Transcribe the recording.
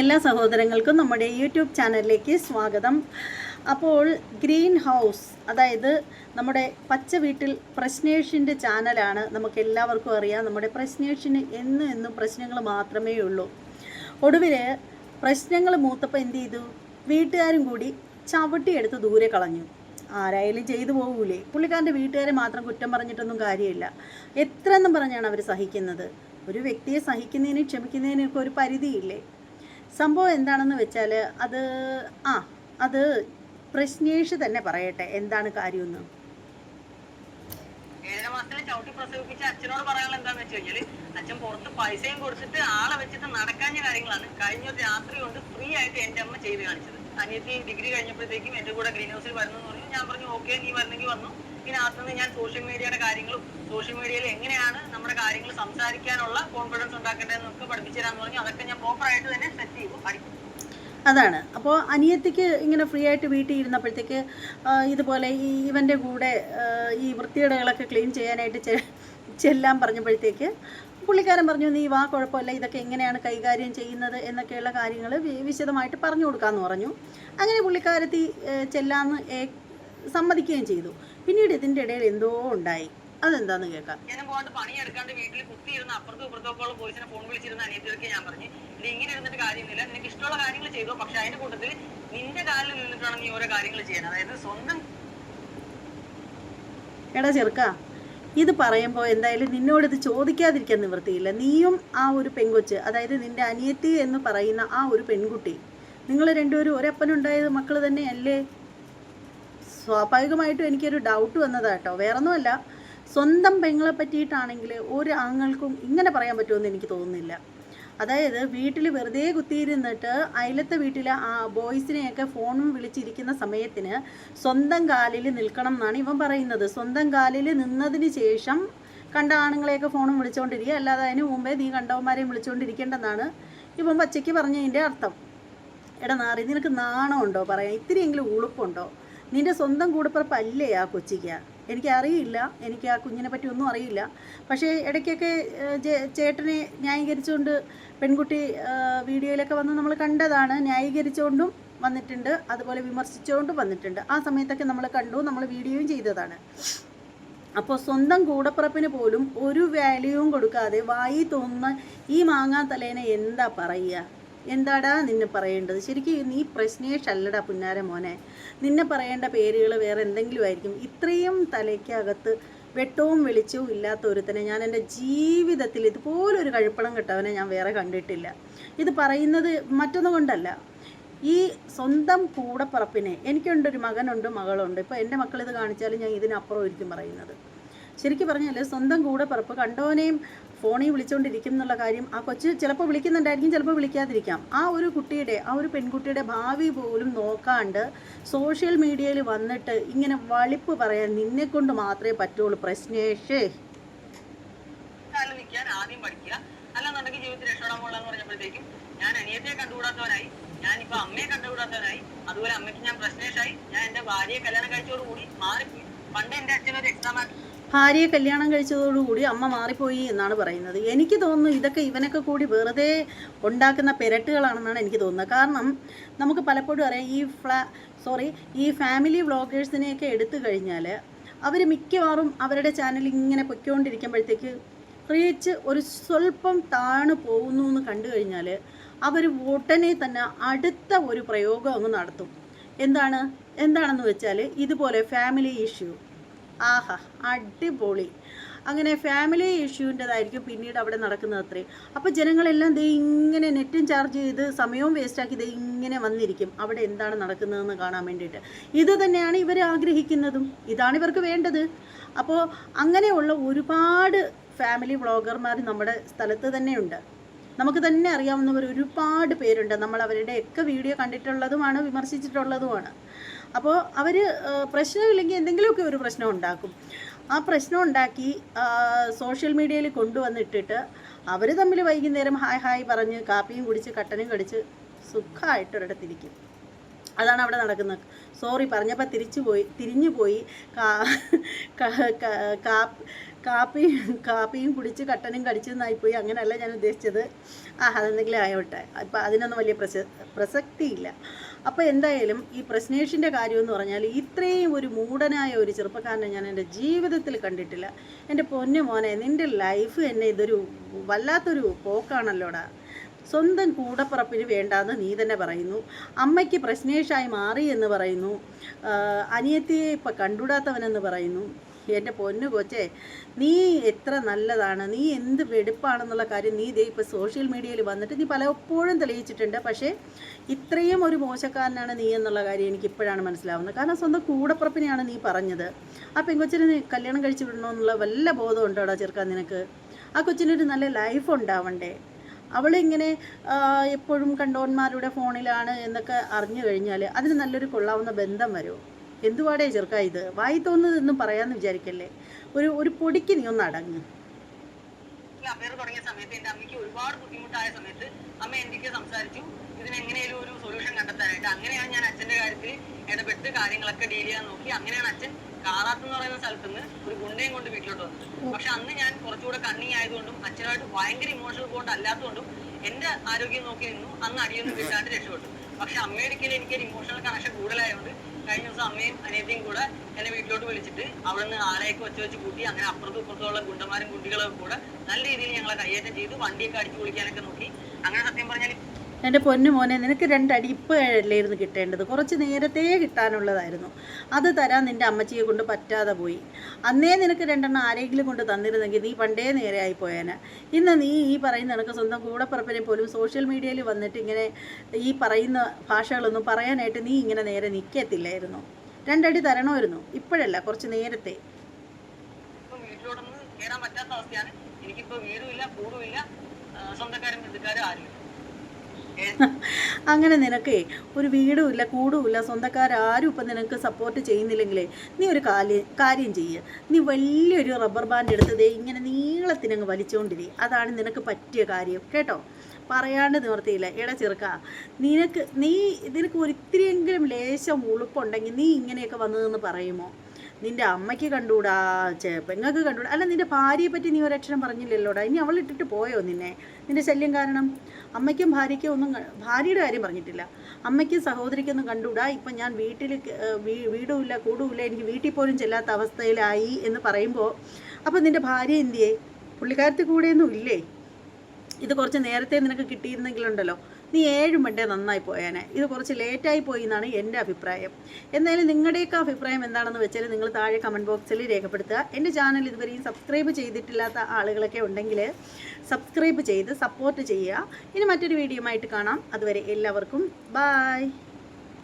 എല്ലാ സഹോദരങ്ങൾക്കും നമ്മുടെ യൂട്യൂബ് ചാനലിലേക്ക് സ്വാഗതം. അപ്പോൾ ഗ്രീൻ ഹൗസ് അതായത് നമ്മുടെ പച്ച വീട്ടിൽ പ്രശ്നേഷിന്റെ ചാനലാണ് നമുക്ക് എല്ലാവർക്കും അറിയാം. നമ്മുടെ പ്രശ്നേഷിന് എന്നും എന്നും പ്രശ്നങ്ങൾ മാത്രമേ ഉള്ളൂ. ഒടുവിൽ പ്രശ്നങ്ങൾ മൂത്തപ്പോൾ എന്ത് ചെയ്തു? വീട്ടുകാരും കൂടി ചവിട്ടിയെടുത്ത് ദൂരെ കളഞ്ഞു. ആരായാലും ചെയ്തു പോകൂലേ. പുള്ളിക്കാരന്റെ വീട്ടുകാരെ മാത്രം കുറ്റം പറഞ്ഞിട്ടൊന്നും കാര്യമില്ല. എത്രയെന്നും പറഞ്ഞാണ് അവർ സഹിക്കുന്നത്. ഒരു വ്യക്തിയെ സഹിക്കുന്നതിനും ക്ഷമിക്കുന്നതിനൊക്കെ ഒരു പരിധിയില്ലേ? സംഭവം എന്താണെന്ന് വെച്ചാൽ അത് ആ അത് പ്രശ്നേഷ് തന്നെ പറയട്ടെ എന്താണ് കാര്യമെന്ന്? ഏഴര മാസത്തിൽ ചവിട്ടി പ്രസവിപ്പിച്ച അച്ഛനോട് പറയാനുള്ള എന്താന്ന് വെച്ച് അച്ഛൻ പുറത്ത് പൈസയും കൊടുത്തിട്ട് ആളെ വെച്ചിട്ട് നടക്കാഞ്ഞ കാര്യങ്ങളാണ് കഴിഞ്ഞ രാത്രി കൊണ്ട് ഫ്രീ ആയിട്ട് എന്റെ അമ്മ ചെയ്ത് കാണിച്ചത്. അനിയത്തി ഡിഗ്രി കഴിഞ്ഞപ്പോഴത്തേക്കും എന്റെ കൂടെ ഗ്രീൻ ഹൗസിൽ വരുന്നു പറഞ്ഞു. ഞാൻ പറഞ്ഞു ഓക്കെ നീ വരണമെങ്കിൽ വന്നു. അതിന് ഞാൻ സോഷ്യൽ മീഡിയയുടെ കാര്യങ്ങളും സോഷ്യൽ മീഡിയയിൽ എങ്ങനെയാണ് നമ്മുടെ കാര്യങ്ങൾ സംസാരിക്കാനുള്ള കോൺഫിഡൻസ് ഉണ്ടാക്കേണ്ടതെന്നൊക്കെ പഠിപ്പിച്ചു തരാന്ന് പറഞ്ഞു. അതൊക്കെ ഞാൻ പ്രോപ്പർ ആയിട്ട് തന്നെ സെറ്റ് ചെയ്തു പഠിക്കും. അതാണ്. അപ്പോൾ അനിയത്തിക്ക് ഇങ്ങനെ ഫ്രീ ആയിട്ട് വീട്ടിൽ ഇരുന്നപ്പോഴത്തേക്ക് ഇതുപോലെ ഈ ഇവന്റെ കൂടെ ഈ വൃത്തികേടുകളൊക്കെ ക്ലീൻ ചെയ്യാനായിട്ട് ചെല്ലാൻ പറഞ്ഞപ്പോഴത്തേക്ക് പുള്ളിക്കാരൻ പറഞ്ഞു നീ വാ കുഴപ്പമില്ല. ഇതൊക്കെ എങ്ങനെയാണ് കൈകാര്യം ചെയ്യുന്നത്? എന്നൊക്കെയുള്ള കാര്യങ്ങൾ വിശദമായിട്ട് പറഞ്ഞു കൊടുക്കാമെന്ന് പറഞ്ഞു. അങ്ങനെ പുള്ളിക്കാരത്തി ചെല്ലാമെന്ന് സമ്മതിക്കുകയും ചെയ്തു. പിന്നീട് ഇതിന്റെ ഇടയിൽ എന്തോ ഉണ്ടായി. അതെന്താന്ന് കേൾക്കാം. ഞാൻ പോകാണ്ട് പണിയെടുക്കാണ്ട് വീട്ടിൽ കുത്തിയിരുന്ന അപ്പുറത്തും ഇപ്പുറത്തൊക്കെ ഉള്ള ബോയ്സിനെ ഫോൺ വിളിച്ചിരുന്ന അനിയത്തിയൊക്കെ ഞാൻ പറഞ്ഞു ഇത് ഇങ്ങനെ ഇരുന്നിട്ട് കാര്യമൊന്നുമില്ല നിനക്ക് ഇഷ്ടമുള്ള കാര്യങ്ങൾ ചെയ്തോ പക്ഷെ അതിന്റെ കൂട്ടത്തിൽ നിന്റെ കാലിൽ നീ ഓരോ കാര്യങ്ങൾ ചെയ്യണം അതായത് സ്വന്തം എടാ ചെറുക്ക ഇത് പറയുമ്പോൾ എന്തായാലും നിന്നോട് ഇത് ചോദിക്കാതിരിക്കാൻ നിവൃത്തിയില്ല. നീയും ആ ഒരു പെൺകൊച്ച് അതായത് നിന്റെ അനിയത്തി എന്ന് പറയുന്ന ആ ഒരു പെൺകുട്ടി നിങ്ങൾ രണ്ടുപേരും ഒരപ്പനുണ്ടായത് മക്കൾ തന്നെയല്ലേ? സ്വാഭാവികമായിട്ടും എനിക്കൊരു ഡൗട്ട് വന്നതാട്ടോ വേറൊന്നുമല്ല സ്വന്തം പെങ്ങളെ പറ്റിയിട്ടാണെങ്കിൽ ഒരു ആങ്ങൾക്കും ഇങ്ങനെ പറയാൻ പറ്റുമെന്ന് എനിക്ക് തോന്നുന്നില്ല. അതായത് വീട്ടിൽ വെറുതെ കുത്തിയിരുന്നിട്ട് അയലത്തെ വീട്ടിലെ ആ ബോയ്സിനെയൊക്കെ ഫോണും വിളിച്ചിരിക്കുന്ന സമയത്തിന് സ്വന്തം കാലിൽ നിൽക്കണം എന്നാണ് ഇവൻ പറയുന്നത്. സ്വന്തം കാലിൽ നിന്നതിന് ശേഷം കണ്ട ആണുങ്ങളെയൊക്കെ ഫോണും വിളിച്ചുകൊണ്ടിരിക്കുക അല്ലാതെ അതിന് മുമ്പേ നീ കണ്ടവന്മാരെയും വിളിച്ചുകൊണ്ടിരിക്കേണ്ടെന്നാണ് ഇവൻ പച്ചയ്ക്ക് പറഞ്ഞതിന്റെ അർത്ഥം. എടാ നാറി നിനക്ക് നാണമുണ്ടോ? പറയാൻ ഇത്തിരിയെങ്കിലും ഉളുപ്പുണ്ടോ? നിന്റെ സ്വന്തം കൂടപ്പിറപ്പ് അല്ലേ ആ കൊച്ചിക്ക്? എനിക്കറിയില്ല. എനിക്ക് ആ കുഞ്ഞിനെ പറ്റി ഒന്നും അറിയില്ല. പക്ഷേ ഇടയ്ക്കൊക്കെ ചേട്ടനെ ന്യായീകരിച്ചുകൊണ്ട് പെൺകുട്ടി വീഡിയോയിലൊക്കെ വന്ന് നമ്മൾ കണ്ടതാണ്. ന്യായീകരിച്ചുകൊണ്ടും വന്നിട്ടുണ്ട്. അതുപോലെ വിമർശിച്ചുകൊണ്ടും വന്നിട്ടുണ്ട്. ആ സമയത്തൊക്കെ നമ്മൾ കണ്ടു. നമ്മൾ വീഡിയോയും ചെയ്തതാണ്. അപ്പോൾ സ്വന്തം കൂടപ്പിറപ്പിന് പോലും ഒരു വാല്യൂവും കൊടുക്കാതെ വായി തോന്നുന്ന ഈ മാങ്ങാ തലേനെ എന്താ പറയുക? എന്താടാ നിന്നെ പറയേണ്ടത്? ശരിക്കും നീ പ്രശ്നേഷ് അല്ലടാ പുന്നാര മോനെ. നിന്നെ പറയേണ്ട പേരുകൾ വേറെ എന്തെങ്കിലും ആയിരിക്കും. ഇത്രയും തലയ്ക്കകത്ത് വെട്ടവും വെളിച്ചവും ഇല്ലാത്ത ഒരുത്തനെ ഞാൻ എന്റെ ജീവിതത്തിൽ ഇതുപോലൊരു കഴുപ്പണം കിട്ടവനെ ഞാൻ വേറെ കണ്ടിട്ടില്ല. ഇത് പറയുന്നത് മറ്റൊന്നുകൊണ്ടല്ല. ഈ സ്വന്തം കൂടപ്പിറപ്പിനെ എനിക്കുണ്ടൊരു മകനുണ്ട് മകളുണ്ട്. ഇപ്പോൾ എന്റെ മക്കളിത് കാണിച്ചാലും ഞാൻ ഇതിനപ്പുറം ഒരിക്കും പറയുന്നത്. ശരിക്കും പറഞ്ഞാൽ സ്വന്തം കൂടെ പറപ്പ് കണ്ടവനെയും ഫോണിൽ വിളിച്ചുകൊണ്ടിരിക്കും എന്നുള്ള കാര്യം ആ കൊച്ച് ചിലപ്പോൾ വിളിക്കുന്നുണ്ടായിരിക്കും ചിലപ്പോൾ വിളിക്കാതിരിക്കാം. ആ ഒരു കുട്ടിയുടെ ആ ഒരു പെൺകുട്ടിയുടെ ഭാവി പോലും നോക്കാണ്ട് സോഷ്യൽ മീഡിയയിൽ വന്നിട്ട് ഇങ്ങനെ വളിപ്പ് പറയാൻ നിന്നെ കൊണ്ട് മാത്രമേ പറ്റുള്ളൂ. പ്രശ്നേഷേ ഞാൻ അതുപോലെ അമ്മയ്ക്ക് ഞാൻ പ്രശ്നേഷായി ഞാൻ എന്റെ ഭാര്യയെ കല്യാണം കഴിച്ചോടുകൂടി മാറിപ്പോയി പണ്ട് എന്റെ അച്ഛനൊരു എക്സാം ഭാര്യയെ കല്യാണം കഴിച്ചതോടുകൂടി അമ്മ മാറിപ്പോയി എന്നാണ് പറയുന്നത്. എനിക്ക് തോന്നുന്നു ഇതൊക്കെ ഇവനൊക്കെ കൂടി വെറുതെ ഉണ്ടാക്കുന്ന പെരട്ടുകളാണെന്നാണ് എനിക്ക് തോന്നുന്നത്. കാരണം നമുക്ക് പലപ്പോഴും അറിയാം ഈ ഫ്ലാ സോറി ഈ ഫാമിലി വ്ളോഗേഴ്സിനെയൊക്കെ എടുത്തു കഴിഞ്ഞാൽ അവർ മിക്കവാറും അവരുടെ ചാനൽ ഇങ്ങനെ പൊയ്ക്കൊണ്ടിരിക്കുമ്പോഴത്തേക്ക് റീച്ച് ഒരു സ്വല്പം താണു പോകുന്നു എന്ന് കണ്ടു കഴിഞ്ഞാൽ അവർ ഉടനെ തന്നെ അടുത്ത ഒരു പ്രയോഗം അങ്ങ് നടത്തും. എന്താണ്? എന്താണെന്ന് വെച്ചാൽ ഇതുപോലെ ഫാമിലി ഇഷ്യൂ ആഹാ അടിപൊളി. അങ്ങനെ ഫാമിലി ഇഷ്യൂന്റെതായിരിക്കും പിന്നീട് അവിടെ നടക്കുന്നത് അത്രേ അപ്പോൾ ജനങ്ങളെല്ലാം ദേ ഇങ്ങനെ നെറ്റും ചാർജ് ചെയ്ത് സമയവും വേസ്റ്റാക്കി ദേ ഇങ്ങനെ വന്നിരിക്കും. അവിടെ എന്താണ് നടക്കുന്നതെന്ന് കാണാൻ വേണ്ടിയിട്ട്. ഇത് തന്നെയാണ് ഇവർ ആഗ്രഹിക്കുന്നതും. ഇതാണ് ഇവർക്ക് വേണ്ടത്. അപ്പോൾ അങ്ങനെയുള്ള ഒരുപാട് ഫാമിലി വ്ളോഗർമാർ നമ്മുടെ സ്ഥലത്ത് തന്നെയുണ്ട്. നമുക്ക് തന്നെ അറിയാവുന്നവർ ഒരുപാട് പേരുണ്ട്. നമ്മൾ അവരുടെ അവരുടെയൊക്കെ വീഡിയോ കണ്ടിട്ടുള്ളതുമാണ് വിമർശിച്ചിട്ടുള്ളതുമാണ്. അപ്പോൾ അവർ പ്രശ്നമില്ലെങ്കിൽ എന്തെങ്കിലുമൊക്കെ ഒരു പ്രശ്നം ഉണ്ടാക്കും. ആ പ്രശ്നം ഉണ്ടാക്കി സോഷ്യൽ മീഡിയയിൽ കൊണ്ടുവന്നിട്ടിട്ട് അവർ തമ്മിൽ വൈകുന്നേരം ഹായ് ഹായ് പറഞ്ഞ് കാപ്പിയും കുടിച്ച് കട്ടനും കടിച്ച് സുഖമായിട്ട് ഒരിടത്തിരിക്കും. അതാണ് അവിടെ നടക്കുന്നത്. സോറി പറഞ്ഞപ്പോൾ തിരിച്ചു പോയി തിരിഞ്ഞു പോയി. കാപ്പി കാപ്പി കാപ്പിയും കുടിച്ച് കട്ടനും കടിച്ചെന്നായിപ്പോയി അങ്ങനെയല്ല ഞാൻ ഉദ്ദേശിച്ചത്. ആ അതെന്തെങ്കിലും ആയോട്ടെ. അപ്പം അതിനൊന്നും വലിയ പ്രസ പ്രസക്തിയില്ല. അപ്പോൾ എന്തായാലും ഈ പ്രശ്നേഷിന്റെ കാര്യം എന്ന് പറഞ്ഞാൽ ഇത്രയും ഒരു മൂടനായ ഒരു ചെറുപ്പക്കാരനെ ഞാൻ എന്റെ ജീവിതത്തിൽ കണ്ടിട്ടില്ല. എന്റെ പൊന്നു മോനെ നിന്റെ ലൈഫ് എന്നെ ഇതൊരു വല്ലാത്തൊരു പോക്കാണല്ലോടാ. സ്വന്തം കൂടപ്പുറപ്പിന് വേണ്ടാന്ന് നീ തന്നെ പറയുന്നു. അമ്മയ്ക്ക് പ്രശ്നേഷായി മാറി എന്ന് പറയുന്നു. അനിയത്തിയെ ഇപ്പം കണ്ടുകൂടാത്തവനെന്ന് പറയുന്നു. എന്റെ പൊന്നു കൊച്ചേ നീ എത്ര നല്ലതാണ്. നീ എന്ത് വെടുപ്പാണെന്നുള്ള കാര്യം നീ ഇതേ ഇപ്പോൾ സോഷ്യൽ മീഡിയയിൽ വന്നിട്ട് നീ പലപ്പോഴും തെളിയിച്ചിട്ടുണ്ട്. പക്ഷേ ഇത്രയും ഒരു മോശക്കാരനാണ് നീ എന്നുള്ള കാര്യം എനിക്ക് ഇപ്പോഴാണ് മനസ്സിലാവുന്നത്. കാരണം സ്വന്തം കൂടപ്പുറപ്പിനെയാണ് നീ പറഞ്ഞത്. ആ പെങ്കൊച്ചിനെ നീ കല്യാണം കഴിച്ചു വിടണമെന്നുള്ള വല്ല ബോധം ഉണ്ടോടാ ചെറുക്കാൻ നിനക്ക്? ആ കൊച്ചിനൊരു നല്ല ലൈഫ് ഉണ്ടാവണ്ടേ? അവളിങ്ങനെ എപ്പോഴും കണ്ടോന്മാരുടെ ഫോണിലാണ് എന്നൊക്കെ അറിഞ്ഞു കഴിഞ്ഞാൽ അതിന് നല്ലൊരു കൊള്ളാവുന്ന ബന്ധം വരുമോ എന്തുവാടേ ചെറുക്ക ഇത്? വായി തോന്നുന്നതൊന്നും പറയാമെന്ന് വിചാരിക്കല്ലേ? ഒരു ഒരു പൊടിക്ക് നീ ഒന്ന് അടങ്ങ്. അഫയർ തുടങ്ങിയ സമയത്ത് എന്റെ അമ്മയ്ക്ക് ഒരുപാട് ബുദ്ധിമുട്ടായ സമയത്ത് അമ്മ സംസാരിച്ചു. ഇതിന് ഒരു സൊല്യൂഷൻ കണ്ടെത്താനായിട്ട് അങ്ങനെയാണ് ഞാൻ അച്ഛന്റെ കാര്യത്തിൽ ഇടപെട്ട് കാര്യങ്ങളൊക്കെ ഡീൽ ചെയ്യാൻ നോക്കി. അങ്ങനെയാണ് അച്ഛൻ കാറാത്ത് എന്ന് പറയുന്ന സ്ഥലത്ത് നിന്ന് ഒരു ഗുണ്ടയും കൊണ്ട് വീട്ടിലോട്ട് വന്നത് പക്ഷെ അന്ന് ഞാൻ കുറച്ചുകൂടെ കണ്ണി ആയതുകൊണ്ടും അച്ഛനായിട്ട് ഭയങ്കര ഇമോഷണൽ ബോണ്ട് അല്ലാത്തതുകൊണ്ടും എന്റെ ആരോഗ്യം നോക്കി നിന്നു. അന്ന് അടിയൊന്നും വീട്ടാണ്ട് രക്ഷപ്പെട്ടു. പക്ഷെ അമ്മയുടെ എനിക്ക് ഒരു ഇമോഷണൽ കണക്ഷൻ കൂടുതലായതുകൊണ്ട് കഴിഞ്ഞ ദിവസം അമ്മയും അനിയത്തിയും കൂടെ എന്നെ വീട്ടിലോട്ട് വിളിച്ചിട്ട് അവിടെ നിന്ന് ആളെയൊക്കെ വെച്ച് വെച്ച് കൂട്ടി അങ്ങനെ അപ്പുറത്തും ഇപ്പുറത്തുള്ള ഗുണ്ടന്മാരും കുട്ടികളും കൂടെ നല്ല രീതിയിൽ ഞങ്ങളെ കയ്യേറ്റം ചെയ്ത്. വണ്ടിയൊക്കെ അടിച്ചു പൊളിക്കാനൊക്കെ നോക്കി. അങ്ങനെ സത്യം പറഞ്ഞാൽ എന്റെ പൊന്നു മോനെ നിനക്ക് രണ്ടടി ഇപ്പോഴല്ലായിരുന്നു കിട്ടേണ്ടത്? കുറച്ച് നേരത്തേ കിട്ടാനുള്ളതായിരുന്നു. അത് തരാൻ നിന്റെ അമ്മച്ചിയെ കൊണ്ട് പറ്റാതെ പോയി. അന്നേ നിനക്ക് രണ്ടെണ്ണം ആരെങ്കിലും കൊണ്ട് തന്നിരുന്നെങ്കിൽ നീ പണ്ടേ നേരെ ആയി പോയേനെ. ഇന്ന് നീ ഈ പറയുന്ന നിനക്ക് സ്വന്തം കൂടെപ്പുറപ്പിനെ പോലും സോഷ്യൽ മീഡിയയിൽ വന്നിട്ട് ഇങ്ങനെ ഈ പറയുന്ന ഭാഷകളൊന്നും പറയാനായിട്ട് നീ ഇങ്ങനെ നേരെ നിൽക്കത്തില്ലായിരുന്നു രണ്ടടി തരണമായിരുന്നു. ഇപ്പോഴല്ല കുറച്ച് നേരത്തെ. വീട്ടിലോടൊന്നും കയറാൻ പറ്റാത്ത അവസ്ഥയാണ്. എനിക്കിപ്പോ വീടുമില്ല കൂടുമില്ല സ്വന്തക്കാരും ബന്ധുക്കാരും ഏ, അങ്ങനെ നിനക്കേ ഒരു വീടുമില്ല കൂടുമില്ല സ്വന്തക്കാരും ഇപ്പം നിനക്ക് സപ്പോർട്ട് ചെയ്യുന്നില്ലെങ്കിലേ നീ ഒരു കാര്യം കാര്യം ചെയ്യുക നീ വലിയൊരു റബ്ബർ ബാൻഡ് എടുത്ത് ദേ ഇങ്ങനെ നീളത്തിനങ്ങ് വലിച്ചുകൊണ്ടിരി അതാണ് നിനക്ക് പറ്റിയ കാര്യം. കേട്ടോ? പറയാണ്ട് നിവർത്തിയില്ല. എടാ ചെറുക്ക നിനക്ക് നീ നിനക്ക് ഒരിത്തിരിയെങ്കിലും ലേശം ഉളുപ്പുണ്ടെങ്കിൽ നീ ഇങ്ങനെയൊക്കെ വന്നതെന്ന് പറയുമോ? നിന്റെ അമ്മയ്ക്ക് കണ്ടുകൂടാ പെങ്ങൾക്ക് കണ്ടുകൂടാ. അല്ല നിന്റെ ഭാര്യയെ പറ്റി നീ ഒരക്ഷരം പറഞ്ഞില്ലല്ലോടാ. ഇനി അവൾ ഇട്ടിട്ട് പോയോ നിന്നെ? നിന്റെ ശല്യം കാരണം? അമ്മയ്ക്കും ഭാര്യയ്ക്കും ഒന്നും ഭാര്യയുടെ കാര്യം പറഞ്ഞിട്ടില്ല. അമ്മയ്ക്കും സഹോദരിക്കൊന്നും കണ്ടുകൂടാ. ഇപ്പം ഞാൻ വീട്ടിൽ വീടുമില്ല കൂടുമില്ല. എനിക്ക് വീട്ടിൽ പോലും ചെല്ലാത്ത അവസ്ഥയിലായി എന്ന് പറയുമ്പോൾ അപ്പം നിന്റെ ഭാര്യ എന്തിയേ? പുള്ളിക്കാരത്തിൽ കൂടെയൊന്നും ഇല്ലേ? ഇത് കുറച്ച് നേരത്തെ നിനക്ക് കിട്ടിയിരുന്നെങ്കിലുണ്ടല്ലോ. നീ ഏഴ് മണ്ടേ നന്നായി പോയേനെ. ഇത് കുറച്ച് ലേറ്റായി പോയി എന്നാണ് എന്റെ അഭിപ്രായം. എന്തായാലും നിങ്ങളുടെയൊക്കെ അഭിപ്രായം എന്താണെന്ന് വെച്ചാൽ നിങ്ങൾ താഴെ കമന്റ് ബോക്സിൽ രേഖപ്പെടുത്തുക. എന്റെ ചാനൽ ഇതുവരെയും സബ്സ്ക്രൈബ് ചെയ്തിട്ടില്ലാത്ത ആളുകളൊക്കെ ഉണ്ടെങ്കിൽ സബ്സ്ക്രൈബ് ചെയ്ത് സപ്പോർട്ട് ചെയ്യുക. ഇനി മറ്റൊരു വീഡിയോ ആയിട്ട് കാണാം. അതുവരെ എല്ലാവർക്കും ബായ്